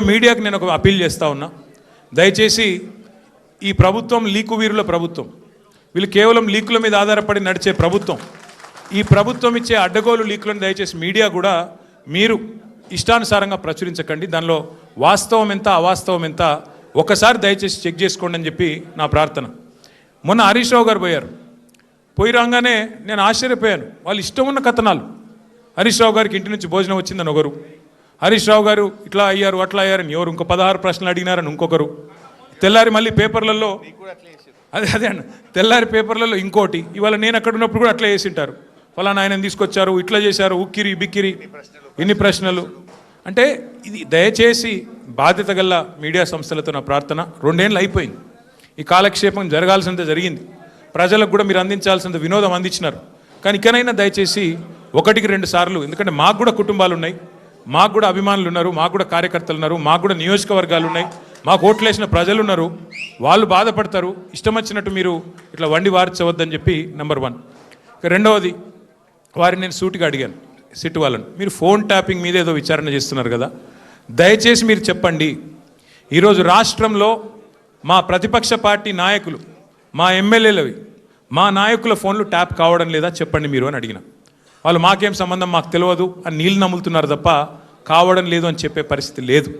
మీడియాకి నేను ఒక అప్పీల్ చేస్తా ఉన్నా. దయచేసి ఈ ప్రభుత్వం లీకు వీరుల ప్రభుత్వం. వీళ్ళు కేవలం లీకుల మీద ఆధారపడి నడిచే ప్రభుత్వం. ఈ ప్రభుత్వం ఇచ్చే అడ్డగోలు లీకులను దయచేసి మీడియా కూడా మీరు ఇష్టానుసారంగా ప్రచురించకండి. దానిలో వాస్తవం ఎంత అవాస్తవం ఎంత ఒకసారి దయచేసి చెక్ చేసుకోండి అని చెప్పి నా ప్రార్థన. మొన్న హరీష్ రావు గారు పోయారు. పోయి రాగానే నేను ఆశ్చర్యపోయాను. వాళ్ళు ఇష్టం ఉన్న కథనాలు. హరీష్ రావు గారికి ఇంటి నుంచి భోజనం వచ్చిందని ఒకరు. హరీష్ రావు గారు ఇట్లా అయ్యారు అట్లా అయ్యారని ఎవరు? ఇంకో పదహారు ప్రశ్నలు అడిగినారని ఇంకొకరు. తెల్లారి మళ్ళీ పేపర్లలో అదే అదే అండి తెల్లారి పేపర్లలో ఇంకోటి. ఇవాళ నేను అక్కడ ఉన్నప్పుడు కూడా అట్లా చేసింటారు. ఫలానా ఆయన తీసుకొచ్చారు ఇట్లా చేశారు ఉక్కిరి బిక్కిరి. ఇన్ని ప్రశ్నలు. అంటే ఇది దయచేసి బాధ్యత గల మీడియా సంస్థలతో నా ప్రార్థన. రెండేళ్ళు అయిపోయింది. ఈ కాలక్షేపం జరగాల్సినంత జరిగింది. ప్రజలకు కూడా మీరు అందించాల్సినంత వినోదం అందించినారు. కానీ ఇకనైనా దయచేసి ఒకటికి రెండు సార్లు ఎందుకంటే మాకు కూడా కుటుంబాలు ఉన్నాయి. మాకు కూడా అభిమానులు ఉన్నారు మాకు కూడా కార్యకర్తలు ఉన్నారు మాకు కూడా నియోజకవర్గాలు ఉన్నాయి మాకు ఓట్లేసిన ప్రజలు ఉన్నారు. వాళ్ళు బాధపడతారు ఇష్టం వచ్చినట్టు మీరు ఇట్లా వండి వార్చవద్దని చెప్పి నెంబర్ వన్ రెండవది వారిని నేను సూటిగా అడిగాను సిట్ వాళ్ళని. మీరు ఫోన్ ట్యాపింగ్ మీద ఏదో విచారణ చేస్తున్నారు కదా దయచేసి మీరు చెప్పండి. ఈరోజు రాష్ట్రంలో మా ప్రతిపక్ష పార్టీ నాయకులు మా ఎమ్మెల్యేలవి మా నాయకుల ఫోన్లు ట్యాప్ కావడం లేదా చెప్పండి మీరు అని అడిగిన. వాళ్ళు మాకేం సంబంధం మాకు తెలియదు అని నీళ్ళు నమ్ములుతున్నారు తప్ప కావడం లేదు అని చెప్పే పరిస్థితి లేదు.